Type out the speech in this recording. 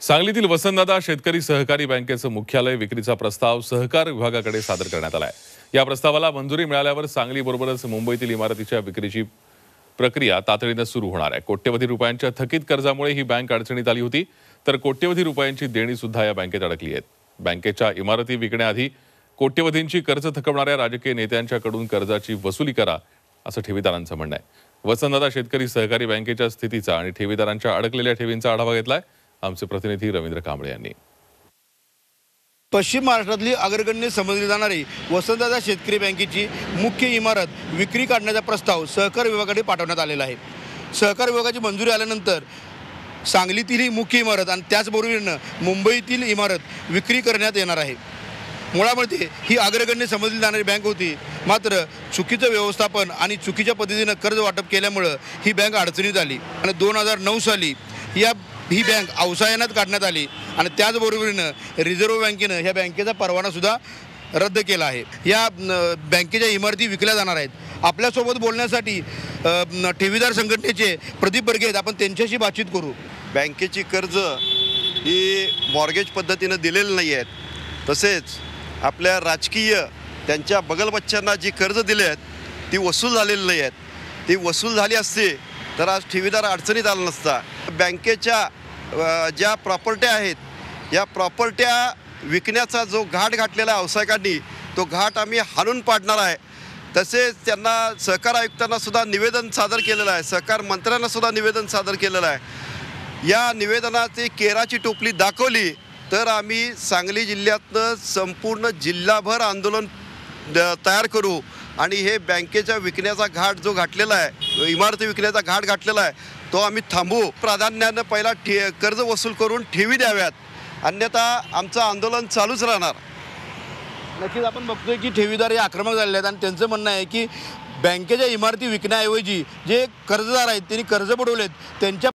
सांगलीतील वसंतदादा शेतकरी सहकारी बँकेचं मुख्यालय विक्रीचा प्रस्ताव सहकार विभागाकडे सादर करण्यात आला आहे या प्रस्तावाला मंजुरी मिळाल्यावर सांगलीबरोबरच मुंबईतील इमारतीच्या विक्रीची प्रक्रिया तातडीनं सुरू होणार आहे. कोट्यवधी रुपयांच्या थकीत कर्जामुळे ही बँक अडचणीत आली होती तर कोट्यवधी रुपयांची देणी सुद्धा या बँकेत अडकली आहेत. बँकेच्या इमारती विकण्याआधी कोट्यवधींची कर्ज थकवणाऱ्या राजकीय नेत्यांच्याकडून कर्जाची वसुली करा असं ठेवीदारांचं म्हणणं आहे. वसंतदादा शेतकरी सहकारी बँकेच्या स्थितीचा आणि ठेवीदारांच्या अडकलेल्या ठेवींचा आढावा घेतलाय. आमचे प्रतिनिधी रवींद्र कांबळे यांनी. पश्चिम महाराष्ट्रातली अग्रगण्य समजली जाणारी वसंतदादा शेतकरी बँकेची मुख्य इमारत विक्री काढण्याचा प्रस्ताव सहकार विभागाकडे पाठवण्यात आलेला आहे. सहकार विभागाची मंजुरी आल्यानंतर सांगलीतील ही मुख्य इमारत आणि त्याचबरोबरीनं मुंबईतील इमारत विक्री करण्यात येणार आहे. मुळामध्ये ही अग्रगण्य समजली जाणारी बँक होती. मात्र चुकीचं व्यवस्थापन आणि चुकीच्या पद्धतीनं कर्ज वाटप केल्यामुळं ही बँक अडचणीत आली. आणि दोन हजार नऊ साली या ही बँक अवसायनात काढण्यात आली. आणि त्याचबरोबरीनं रिझर्व्ह बँकेनं ह्या बँकेचा परवानासुद्धा रद्द केला आहे. या बँकेच्या इमारती विकल्या जाणार आहेत. आपल्यासोबत बोलण्यासाठी ठेवीदार संघटनेचे प्रदीप बर्गे आहेत. आपण त्यांच्याशी बातचीत करू. बँकेची कर्ज ही मॉर्गेज पद्धतीनं दिलेली नाही आहेत. तसेच आपल्या राजकीय त्यांच्या बगलबच्च्यांना जी कर्ज दिली आहेत ती वसूल झालेली नाही आहेत. ती वसूल झाली असती तर आज ठेवीदार अडचणीत आला नसता. बँकेच्या ज्या प्रॉपर्ट्या आहेत या प्रॉपर्ट्या विकण्याचा जो घाट घातलेला आहे व्यावसायिकांनी तो घाट आम्ही हाणून पाडणार आहे. तसेच त्यांना सहकार आयुक्तांना सुद्धा निवेदन सादर केलेलं आहे सहकार मंत्र्यांना सुद्धा निवेदन सादर केलेलं आहे. या निवेदनाची केराची टोपली दाखवली तर आम्ही सांगली जिल्ह्यातनं संपूर्ण जिल्हाभर आंदोलन द- तयार करू. आणि हे बँकेच्या विकण्याचा घाट जो घातलेला आहे इमारती विकण्याचा घाट घातलेला आहे तो आम्ही थांबवू प्राधान्यानं पहिला ठे कर्ज वसूल करून ठेवी द्याव्यात. अन्यथा आमचं आंदोलन चालूच राहणार. नक्कीच आपण बघतोय की ठेवीदार हे आक्रमक झालेले आहेत आणि त्यांचं म्हणणं आहे की बँकेच्या इमारती विकण्याऐवजी जे कर्जदार आहेत त्यांनी कर्ज बुडवलेत त्यांच्या